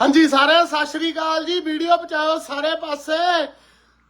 ਹਾਂਜੀ, ਸਾਰਿਆਂ ਸਤਿ ਸ਼੍ਰੀ ਅਕਾਲ ਜੀ। ਵੀਡੀਓ ਪਹੁੰਚਾਓ ਸਾਰੇ ਪਾਸੇ।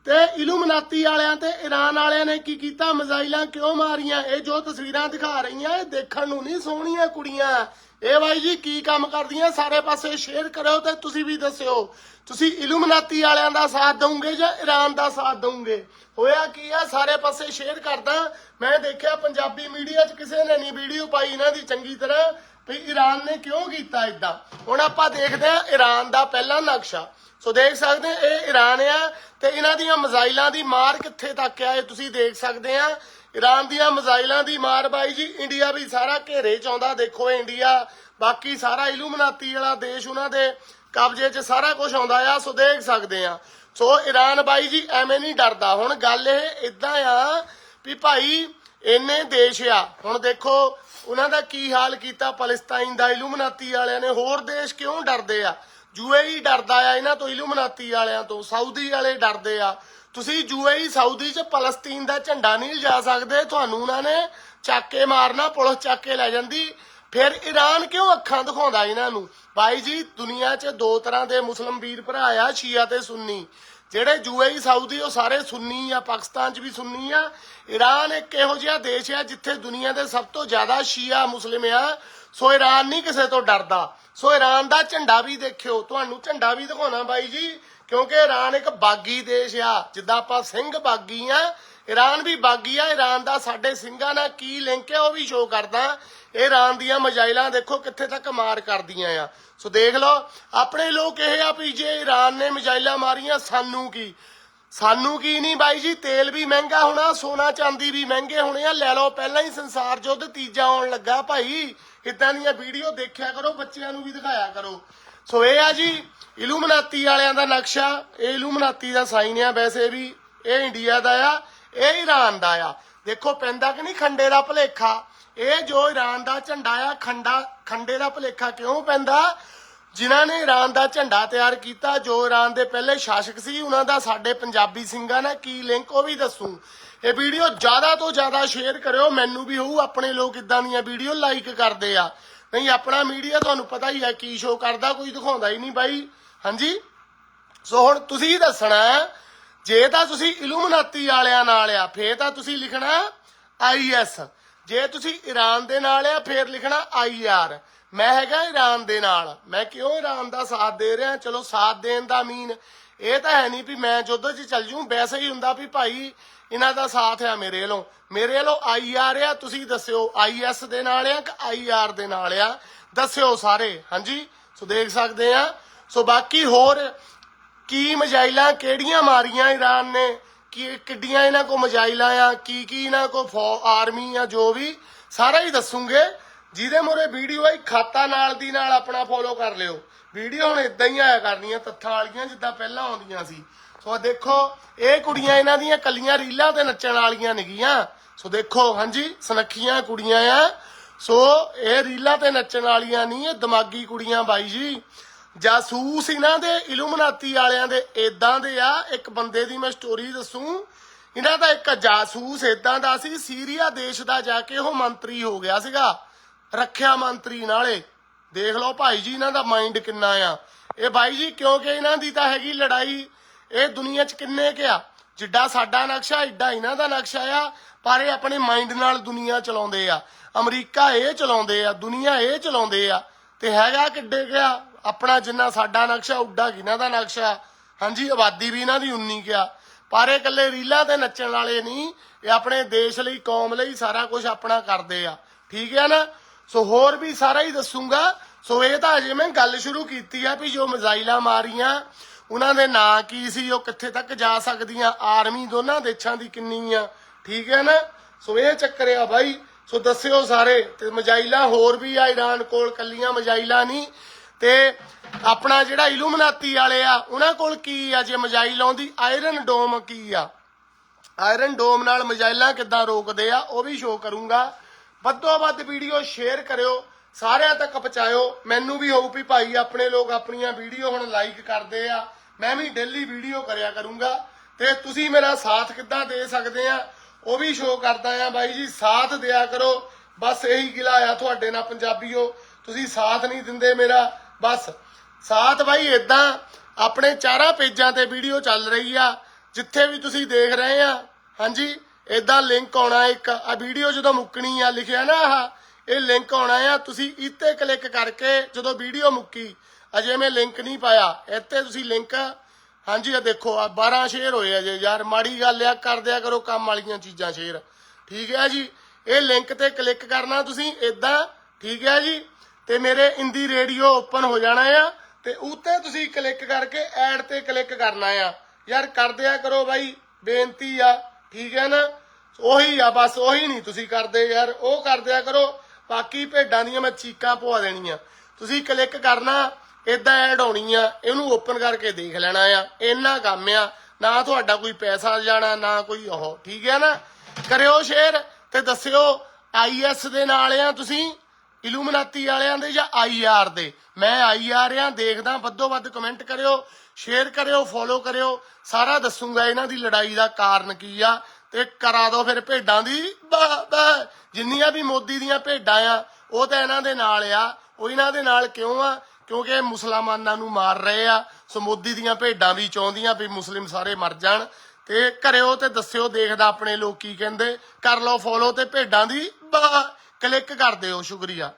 ਤੇ ਇਲੂਮਨਾਤੀ ਵਾਲਿਆਂ ਤੇ ਈਰਾਨ ਵਾਲਿਆਂ ਨੇ ਕੀ ਕੀਤਾ? ਮਿਜ਼ਾਈਲਾਂ ਕਿਉਂ ਮਾਰੀਆਂ? ਇਹ ਜੋ ਤਸਵੀਰਾਂ ਦਿਖਾ ਰਹੀਆਂ, ਇਹ ਦੇਖਣ ਨੂੰ ਨਹੀਂ ਸੋਹਣੀਆਂ ਕੁੜੀਆਂ। ਇਹ ਬਾਈ ਜੀ, ਕੀ ਕੰਮ ਕਰਦੀਆਂ? ਸਾਰੇ ਪਾਸੇ ਸ਼ੇਅਰ ਕਰੋ ਤੇ ਤੁਸੀਂ ਵੀ ਦੱਸਿਓ। ਤੁਸੀਂ ਇਲੂਮਨਾਤੀ ਵਾਲਿਆਂ ਦਾ ਸਾਥ ਦਵੋਗੇ ਜਾਂ ਈਰਾਨ ਦਾ ਸਾਥ ਦਵੋਗੇ? ਹੋਇਆ ਕੀ ਆ? ਸਾਰੇ ਪਾਸੇ ਸ਼ੇਅਰ ਕਰਦਾ। ਮੈਂ ਦੇਖਿਆ ਪੰਜਾਬੀ ਮੀਡੀਆ 'ਚ ਕਿਸੇ ਨੇ ਨਹੀਂ ਵੀਡੀਓ ਪਾਈ ਇਹਨਾਂ ਦੀ ਚੰਗੀ ਤਰ੍ਹਾਂ। ਵੀ ਈਰਾਨ ਨੇ ਕਿਉਂ ਕੀਤਾ ਇਦਾਂ ਹੁਣ ਆਪਾਂ ਦੇਖਦੇ ਹਾਂ ਈਰਾਨ ਦਾ ਪਹਿਲਾ ਨਕਸ਼ਾ। ਸੋ ਦੇਖ ਸਕਦੇ ਹਾਂ, ਇਹ ਈਰਾਨ ਆ ਤੇ ਇਹਨਾਂ ਦੀਆਂ ਮਿਜ਼ਾਈਲਾਂ ਦੀ ਮਾਰ ਕਿੱਥੇ ਤੱਕ ਆ, ਇਹ ਤੁਸੀਂ ਦੇਖ ਸਕਦੇ ਆ ਈਰਾਨ ਦੀਆਂ ਮਿਜ਼ਾਈਲਾਂ ਦੀ ਮਾਰ ਬਾਈ ਜੀ, ਇੰਡੀਆ ਵੀ ਸਾਰਾ ਘੇਰੇ ਚ ਆਉਂਦਾ। ਦੇਖੋ ਇੰਡੀਆ, ਬਾਕੀ ਸਾਰਾ ਇਲੂਮਨਾਤੀ ਵਾਲਾ ਦੇਸ਼ ਉਹਨਾਂ ਦੇ ਕਬਜ਼ੇ 'ਚ ਸਾਰਾ ਕੁਝ ਆਉਂਦਾ ਆ। ਸੋ ਦੇਖ ਸਕਦੇ ਆ ਸੋ ਈਰਾਨ ਬਾਈ ਜੀ, ਐਵੇਂ ਨਹੀਂ ਡਰਦਾ। ਹੁਣ ਗੱਲ ਇਹ ਇਦਾਂ ਆ ਵੀ ਭਾਈ, ਇੰਨੇ ਦੇਸ਼ ਆ। ਹੁਣ ਦੇਖੋ ਉਹਨਾਂ ਦਾ ਕੀ ਹਾਲ ਕੀਤਾ? ਫਲਸਤੀਨ ਦਾ ਇਲੂਮਨਾਤੀ ਵਾਲਿਆਂ ਨੇ। ਹੋਰ ਦੇਸ਼ ਕਿਉਂ ਡਰਦੇ ਆ? ਯੂਏਈ ਡਰਦਾ ਆ, ਇਹਨਾਂ ਤੋਂ ਇਲੂਮਨਾਤੀ ਵਾਲਿਆਂ ਤੋਂ। ਸਾਊਦੀ ਵਾਲੇ ਡਰਦੇ ਆ। ਤੁਸੀਂ ਯੂਏਈ, ਸਾਊਦੀ 'ਚ ਪਲਸਤੀਨ ਦਾ ਝੰਡਾ ਨਹੀਂ ਲਿਜਾ ਸਕਦੇ। ਤੁਹਾਨੂੰ ਉਹਨਾਂ ਨੇ ਚਾਕੇ ਮਾਰਨਾ, ਪੁਲਿਸ ਚਾਕੇ ਲੈ ਜਾਂਦੀ। ਫਿਰ ਈਰਾਨ ਕਿਉਂ ਅੱਖਾਂ ਦਿਖਾਉਂਦਾ ਇਹਨਾਂ ਨੂੰ? ਬਾਈ ਜੀ, ਦੁਨੀਆ 'ਚ ਦੋ ਤਰ੍ਹਾਂ ਦੇ ਮੁਸਲਮ ਵੀਰ ਭਰਾ ਆ, ਸ਼ੀਆ ਤੇ ਸੁੰਨੀ। ਜਿਹੜੇ ਯੂਏਈ ਸਾਊਦੀ, ਉਹ ਸਾਰੇ ਸੁੰਨੀ ਆ, ਪਾਕਿਸਤਾਨ 'ਚ ਵੀ ਸੁੰਨੀ ਆ। ਈਰਾਨ ਇੱਕ ਇਹੋ ਜਿਹਾ ਦੇਸ਼ ਆ ਜਿੱਥੇ ਦੁਨੀਆ ਦੇ ਸਭ ਤੋਂ ਜ਼ਿਆਦਾ ਸ਼ੀਆ ਮੁਸਲਿਮ ਆ। ਸੋ ਈਰਾਨ ਨਹੀਂ ਕਿਸੇ ਤੋਂ ਡਰਦਾ। ਸੋ ਈਰਾਨ ਦਾ ਝੰਡਾ ਵੀ ਦੇਖਿਓ। ਤੁਹਾਨੂੰ ਝੰਡਾ ਵੀ ਦਿਖਾਉਣਾ ਬਾਈ ਜੀ, ਕਿਉਂਕਿ ਈਰਾਨ ਇੱਕ ਬਾਗੀ ਦੇਸ਼ ਆ। ਜਿੱਦਾਂ ਆਪਾਂ ਸਿੰਘ ਬਾਗੀ ਆ ਈਰਾਨ ਵੀ ਬਾਗੀ ਆ ਈਰਾਨ ਦਾ ਸਾਡੇ ਸਿੰਘਾਂ ਨਾਲ ਕੀ ਲਿੰਕ ਹੈ ਉਹ ਵੀ ਸ਼ੋਅ ਕਰਦਾ। ਇਹ ਈਰਾਨ ਦੀਆਂ ਮਜਾਇਲਾਂ ਦੇਖੋ ਕਿੱਥੇ ਤੱਕ ਮਾਰ ਕਰਦੀਆਂ ਆ। ਸੋ ਦੇਖ ਲਓ, ਆਪਣੇ ਲੋਕ ਇਹ ਆ ਵੀ ਜੇ ਈਰਾਨ ਨੇ ਮਜਾਇਲਾਂ ਮਾਰੀਆਂ, ਸਾਨੂੰ ਕੀ? ਸਾਨੂੰ ਕੀ ਨਹੀਂ ਬਾਈ ਜੀ, ਤੇਲ ਵੀ ਮਹਿੰਗਾ ਹੋਣਾ, ਸੋਨਾ ਚਾਂਦੀ ਵੀ ਮਹਿੰਗੇ ਹੋਣੇ ਆ। ਲੈ ਲਓ, ਪਹਿਲਾਂ ਹੀ ਸੰਸਾਰ ਯੁੱਧ ਤੀਜਾ ਆਉਣ ਲੱਗਾ ਭਾਈ। ਇਦਾਂ ਦੀਆਂ ਵੀਡੀਓ ਦੇਖਿਆ ਕਰੋ, ਬੱਚਿਆਂ ਨੂੰ ਵੀ ਦਿਖਾਇਆ ਕਰੋ। ਸੋ ਇਹ ਆ ਜੀ, ਇਲੂਮਨਾਤੀ ਵਾਲਿਆਂ ਦਾ ਨਕਸ਼ਾ। ਇਹ ਇਲੂਮਨਾਤੀ ਦਾ ਸਾਈਨ ਆ, ਵੈਸੇ ਵੀ ਇਹ ਇੰਡੀਆ ਦਾ ਆ। ਇਹ ਈਰਾਨ ਦਾ ਆ। ਦੇਖੋ, ਪੈਂਦਾ ਕਿ ਨਹੀਂ ਖੰਡੇ ਦਾ ਭਲੇਖਾ? ਇਹ ਜੋ ਈਰਾਨ ਦਾ ਝੰਡਾ ਆ, ਖੰਡਾ, ਖੰਡੇ ਦਾ ਭਲੇਖਾ ਕਿਉਂ ਪੈਂਦਾ? ਜਿਨ੍ਹਾਂ ਨੇ ਈਰਾਨ ਦਾ ਝੰਡਾ ਤਿਆਰ ਕੀਤਾ, ਜੋ ਈਰਾਨ ਦੇ ਪਹਿਲੇ ਸ਼ਾਸਕ ਸੀ, ਉਹਨਾਂ ਦਾ ਸਾਡੇ ਪੰਜਾਬੀ ਸਿੰਘਾਂ ਨਾਲ ਕੀ ਲਿੰਕ ਉਹ ਵੀ ਦੱਸੂ। ਇਹ ਵੀਡੀਓ ਜ਼ਿਆਦਾ ਤੋਂ ਜ਼ਿਆਦਾ ਸ਼ੇਅਰ ਕਰਿਓ, ਮੈਨੂੰ ਵੀ ਹੋਊ, ਆਪਣੇ ਲੋਕ ਇਦਾਂ ਦੀਆਂ ਵੀਡੀਓ ਲਾਈਕ ਕਰਦੇ ਆ। ਨਹੀਂ, ਆਪਣਾ ਮੀਡੀਆ ਤੁਹਾਨੂੰ ਪਤਾ ਹੀ ਹੈ, ਕੀ ਸ਼ੋਅ ਕਰਦਾ, ਕੋਈ ਦਿਖਾਉਂਦਾ ਹੀ ਨਹੀਂ ਬਾਈ। ਹਾਂਜੀ? ਸੋ ਹੁਣ ਤੁਸੀਂ ਦੱਸਣਾ ਜੇ ਤਾਂ ਤੁਸੀਂ ਇਲੂਮਨਾਤੀ ਵਾਲਿਆਂ ਨਾਲ ਆ, ਫੇਰ ਤਾਂ ਤੁਸੀਂ ਲਿਖਣਾ ਆਈਐਸ ਜੇ ਤੁਸੀਂ ਈਰਾਨ ਦੇ ਨਾਲ ਆ, ਫੇਰ ਲਿਖਣਾ ਆਈਆਰ ਮੈਂ ਹੈਗਾ ਈਰਾਨ ਦੇ ਨਾਲ। ਮੈਂ ਕਿਉਂ ਈਰਾਨ ਦਾ ਸਾਥ ਦੇ ਰਿਹਾ? ਚਲੋ ਸਾਥ ਦੇਣ ਦਾ ਮੀਨ ਇਹ ਤਾਂ ਹੈ ਨਹੀਂ ਵੀ ਮੈਂ ਜੁੱਧ 'ਚ ਚੱਲ ਜੂ ਵੈਸੇ ਹੀ ਹੁੰਦਾ ਵੀ ਭਾਈ ਇਹਨਾਂ ਦਾ ਸਾਥ ਆ ਮੇਰੇ ਵੱਲੋਂ। ਮੇਰੇ ਵੱਲੋਂ ਆਈਆਰ ਆ, ਤੁਸੀਂ ਦੱਸਿਓ ਆਈਐਸ ਦੇ ਨਾਲ ਆ ਕਿ ਆਈਆਰ ਦੇ ਨਾਲ ਆ? ਦੱਸਿਓ ਸਾਰੇ, ਹਾਂਜੀ? ਸੋ ਦੇਖ ਸਕਦੇ ਆ। ਸੋ ਬਾਕੀ ਹੋਰ ਕੀ ਮਜਾਇਲਾਂ ਕਿਹੜੀਆਂ ਮਾਰੀਆਂ ਈਰਾਨ ਨੇ? ਕਿ ਕਿੱਡੀਆਂ ਇਹਨਾਂ ਕੋ ਮਜਾਇਲਾਂ ਆ? ਕੀ ਕੀ ਇਹਨਾਂ ਕੋ ਆਰਮੀ ਆ, ਜੋ ਵੀ? ਸਾਰਾ ਹੀ ਦੱਸੂਗੇ। ਜਿਹਦੇ ਮੋਰੇ ਵੀਡੀਓ ਆਈ ਖਾਤਾ ਨਾਲ ਦੀ ਨਾਲ ਆਪਣਾ ਫੋਲੋ ਕਰ ਲਿਓ। ਵੀਡੀਓ ਹੁਣ ਇਦਾਂ ਹੀ ਆਇਆ ਕਰਨੀਆਂ, ਤੱਥਾਂ ਵਾਲੀਆਂ, ਜਿੱਦਾਂ ਪਹਿਲਾਂ ਆਉਂਦੀਆਂ ਸੀ। ਸੋ ਦੇਖੋ, ਇਹ ਕੁੜੀਆਂ ਇਹਨਾਂ ਦੀਆਂ ਕੱਲੀਆਂ ਰੀਲਾਂ ਤੇ ਨੱਚਣ ਵਾਲੀਆਂ ਨੇਗੀਆਂ। ਸੋ ਦੇਖੋ, ਹਾਂਜੀ, ਸੁਨੱਖੀਆਂ ਕੁੜੀਆਂ ਆ। ਸੋ ਇਹ ਰੀਲਾਂ ਤੇ ਨੱਚਣ ਵਾਲੀਆਂ ਨਹੀਂ, ਇਹ ਦਿਮਾਗੀ ਕੁੜੀਆਂ ਬਾਈ ਜੀ। ਜਾਸੂਸ ਇਹਨਾਂ ਦੇ, ਇਲੂਮਨਾਤੀ ਵਾਲਿਆਂ ਦੇ ਇਦਾਂ ਦੇ ਆ, ਇੱਕ ਬੰਦੇ ਦੀ ਮੈਂ ਸਟੋਰੀ ਦੱਸੂ। ਇਹਨਾਂ ਦਾ ਇੱਕ ਜਾਸੂਸ ਇਦਾਂ ਦਾ ਸੀ, ਸੀਰੀਆ ਦੇਸ਼ ਦਾ ਜਾ ਕੇ ਉਹ ਮੰਤਰੀ ਹੋ ਗਿਆ ਸੀਗਾ। ਰੱਖਿਆ ਮੰਤਰੀ ਨਾਲੇ। ਦੇਖ ਲਓ ਭਾਈ ਜੀ, ਇਹਨਾਂ ਦਾ ਮਾਈਂਡ ਕਿੰਨਾ ਆ। ਇਹ ਬਾਈ ਜੀ, ਕਿਉਂਕਿ ਇਹਨਾਂ ਦੀ ਤਾਂ ਹੈਗੀ ਲੜਾਈ, ਇਹ ਦੁਨੀਆ 'ਚ ਕਿੰਨੇ ਕਿਆ ਜਿੱਡਾ ਸਾਡਾ ਨਕਸ਼ਾ ਏਡਾ ਇਹਨਾਂ ਦਾ ਨਕਸ਼ਾ ਆ। ਪਰ ਇਹ ਆਪਣੇ ਮਾਈਂਡ ਨਾਲ ਦੁਨੀਆ ਚਲਾਉਂਦੇ ਆ। ਅਮਰੀਕਾ ਇਹ ਚਲਾਉਂਦੇ ਆ, ਦੁਨੀਆ ਇਹ ਚਲਾਉਂਦੇ ਆ। ਤੇ ਹੈਗਾ ਕਿੱਡੇ ਗਿਆ ਆਪਣਾ ਜਿੰਨਾ ਸਾਡਾ ਨਕਸ਼ਾ, ਉੱਡਾ ਕਿਨਾਂ ਦਾ ਨਕਸ਼ਾ? ਹਾਂਜੀ, ਆਬਾਦੀ ਵੀ ਇਹਨਾਂ ਦੀ 19 ਗਿਆ ਪਰ ਇਹ ਇਕੱਲੇ ਰੀਲਾਂ ਤੇ ਨੱਚਣ ਵਾਲੇ ਨਹੀਂ, ਇਹ ਆਪਣੇ ਦੇਸ਼ ਲਈ, ਕੌਮ ਲਈ ਸਾਰਾ ਕੁਝ ਆਪਣਾ ਕਰਦੇ ਆ। ਠੀਕ ਹੈ ਨਾ? ਸੋ ਹੋਰ ਵੀ ਸਾਰਾ ਹੀ ਦੱਸੂਗਾ। ਸੋ ਇਹ ਤਾਂ ਅਜੇ ਮੈਂ ਗੱਲ ਸ਼ੁਰੂ ਕੀਤੀ ਆ ਵੀ ਜੋ ਮਿਜ਼ਾਈਲਾਂ ਮਾਰੀਆਂ, ਉਹਨਾਂ ਦੇ ਨਾਂ ਕੀ ਸੀ, ਉਹ ਕਿੱਥੇ ਤੱਕ ਜਾ ਸਕਦੀਆਂ, ਆਰਮੀ ਦੋਨਾਂ ਦੇਸ਼ਾਂ ਦੀ ਕਿੰਨੀ ਆ। ਠੀਕ ਹੈ ਨਾ? ਸੋ ਇਹ ਚੱਕਰ ਆ ਬਾਈ। ਸੋ ਦੱਸਿਓ ਸਾਰੇ, ਤੇ ਮਜਾਈਲਾਂ ਹੋਰ ਵੀ ਆ ਈਰਾਨ ਕੋਲ ਕੱਲੀਆਂ ਮਜਾਈਲਾਂ ਨਹੀਂ। ਤੇ ਆਪਣਾ ਜਿਹੜਾ ਇਲੂਮਨਾਤੀ ਵਾਲੇ ਆ, ਉਹਨਾਂ ਕੋਲ ਕੀ ਆ ਜੇ ਮਜਾਈਲ ਆਉਂਦੀ? ਆਇਰਨ ਡੋਮ ਕੀ ਆ? ਆਇਰਨ ਡੋਮ ਨਾਲ ਮਜਾਈਲਾਂ ਕਿੱਦਾਂ ਰੋਕਦੇ ਆ, ਉਹ ਵੀ ਸ਼ੋਅ ਕਰੂੰਗਾ। ਵੱਧੋ ਵੱਧ ਵੀਡੀਓ ਸ਼ੇਅਰ ਕਰਿਓ, ਸਾਰਿਆਂ ਤੱਕ ਪਹੁੰਚਾਇਓ। ਮੈਨੂੰ ਵੀ ਹੋਊ ਵੀ ਭਾਈ ਆਪਣੇ ਲੋਕ ਆਪਣੀਆਂ ਵੀਡੀਓ ਹੁਣ ਲਾਈਕ ਕਰਦੇ ਆ। ਮੈਂ ਵੀ ਡੇਲੀ ਵੀਡੀਓ ਕਰਿਆ ਕਰੂੰਗਾ। ਤੇ ਤੁਸੀਂ ਮੇਰਾ ਸਾਥ ਕਿੱਦਾਂ ਦੇ ਸਕਦੇ ਆ, ਉਹ ਵੀ ਸ਼ੋਅ ਕਰਦਾ ਆ ਬਾਈ ਜੀ। ਸਾਥ ਦਿਆ ਕਰੋ। ਬਸ ਇਹੀ ਗਿਲਾ ਆ ਤੁਹਾਡੇ ਨਾਲ ਪੰਜਾਬੀਓ। ਤੁਸੀਂ ਸਾਥ ਨਹੀਂ ਦਿੰਦੇ ਮੇਰਾ। ਬਸ। ਸਾਥ ਬਾਈ ਇਦਾਂ ਆਪਣੇ ਚਾਰਾਂ ਪੇਜਾਂ ਤੇ ਵੀਡੀਓ ਚੱਲ ਰਹੀ ਆ, ਜਿੱਥੇ ਵੀ ਤੁਸੀਂ ਦੇਖ ਰਹੇ ਆ। ਹਾਂਜੀ ਇਦਾਂ ਲਿੰਕ ਆਉਣਾ ਇੱਕ। ਆ ਵੀਡੀਓ ਜਦੋਂ ਮੁੱਕਣੀ ਆ, ਲਿਖਿਆ ਨਾ ਆਹ, ਇਹ ਲਿੰਕ ਆਉਣਾ ਆ। ਤੁਸੀਂ ਇੱਥੇ ਕਲਿੱਕ ਕਰਕੇ ਜਦੋਂ ਵੀਡੀਓ ਮੁੱਕੀ, ਅਜੇ ਮੈਂ ਲਿੰਕ ਨਹੀਂ ਪਾਇਆ। ਇੱਥੇ ਤੁਸੀਂ ਲਿੰਕ ਹਾਂਜੀ ਆ ਦੇਖੋ, ਆ 12 ਸ਼ੇਅਰ ਹੋਏ ਆ ਜੇ। ਯਾਰ, ਮਾੜੀ ਗੱਲ ਆ ਕਰਦਿਆ ਕਰੋ ਕੰਮ ਵਾਲੀਆਂ ਚੀਜ਼ਾਂ ਸ਼ੇਅਰ ਠੀਕ ਹੈ ਜੀ? ਇਹ ਲਿੰਕ ਤੇ ਕਲਿੱਕ ਕਰਨਾ ਤੁਸੀਂ ਇਦਾਂ ਠੀਕ ਹੈ ਜੀ? ਤੇ ਮੇਰੇ ਇੰਦੀ ਰੇਡੀਓ ਓਪਨ ਹੋ ਜਾਣਾ ਆ, ਤੇ ਉੱਤੇ ਤੁਸੀਂ ਕਲਿੱਕ ਕਰਕੇ ਐਡ ਤੇ ਕਲਿੱਕ ਕਰਨਾ ਆ। ਯਾਰ ਕਰ ਦਿਆ ਕਰੋ ਬਾਈ, ਬੇਨਤੀ ਆ, ਠੀਕ ਹੈ ਨਾ? ਉਹੀ ਆ, ਬਸ ਉਹੀ ਨਹੀਂ ਤੁਸੀਂ ਕਰਦੇ ਯਾਰ, ਉਹ ਕਰ ਦਿਆ ਕਰੋ। ਬਾਕੀ ਭੇਡਾਂ ਦੀਆਂ ਮੈਂ ਚੀਕਾਂ ਪਵਾ ਦੇਣੀਆਂ। ਤੁਸੀਂ ਕਲਿੱਕ ਕਰਨਾ ਇਦਾਂ ਐਡ ਆਉਣੀ ਆ, ਇਹਨੂੰ ਓਪਨ ਕਰਕੇ ਦੇਖ ਲੈਣਾ ਆ। ਇੰਨਾ ਕੰਮ ਆ, ਨਾ ਤੁਹਾਡਾ ਕੋਈ ਪੈਸਾ ਜਾਣਾ, ਨਾ ਕੋਈ ਉਹ, ਠੀਕ ਹੈ ਨਾ? ਕਰਿਓ ਸ਼ੇਅਰ ਤੇ ਦੱਸਿਓ ਆਈਐਸ ਦੇ ਨਾਲ ਆ ਤੁਸੀਂ। ਇਲੂਮਨਾਤੀ ਵਾਲਿਆਂ ਦੇ ਜਾਂ ਆਈਆਰ ਦੇ? ਮੈਂ ਆਈਆਰ ਆ, ਦੇਖਦਾ, ਵੱਧੋ ਵੱਧ ਕਮੈਂਟ ਕਰਿਓ ਸ਼ੇਅਰ ਕਰਿਓ ਫੋਲੋ ਕਰਿਓ। ਸਾਰਾ ਦੱਸੂਗਾ ਇਹਨਾਂ ਦੀ ਲੜਾਈ ਦਾ ਕਾਰਨ ਕੀ ਆ ਤੇ ਕਰਾ ਦਿਓ ਫਿਰ ਭੇਡਾਂ ਦੀ। ਜਿੰਨੀਆਂ ਵੀ ਮੋਦੀ ਦੀਆਂ ਭੇਡਾਂ ਆ, ਉਹ ਤਾਂ ਇਹਨਾਂ ਦੇ ਨਾਲ ਆ। ਉਹ ਇਹਨਾਂ ਦੇ ਨਾਲ ਕਿਉਂ ਆ? ਕਿਉਂਕਿ ਇਹ ਮੁਸਲਮਾਨਾਂ ਨੂੰ ਮਾਰ ਰਹੇ ਆ। ਸੋ ਮੋਦੀ ਦੀਆਂ ਭੇਡਾਂ ਵੀ ਚਾਹੁੰਦੀਆਂ ਵੀ ਮੁਸਲਿਮ ਸਾਰੇ ਮਰ ਜਾਣ। ਤੇ ਕਰਿਓ ਤੇ ਦੱਸਿਓ, ਦੇਖਦਾ ਆਪਣੇ ਲੋਕ ਕੀ ਕਹਿੰਦੇ। ਕਰ ਲਓ ਫੋਲੋ ਤੇ ਭੇਡਾਂ ਦੀ। ਕਲਿੱਕ ਕਰ ਦਿਓ ਸ਼ੁਕਰੀਆ।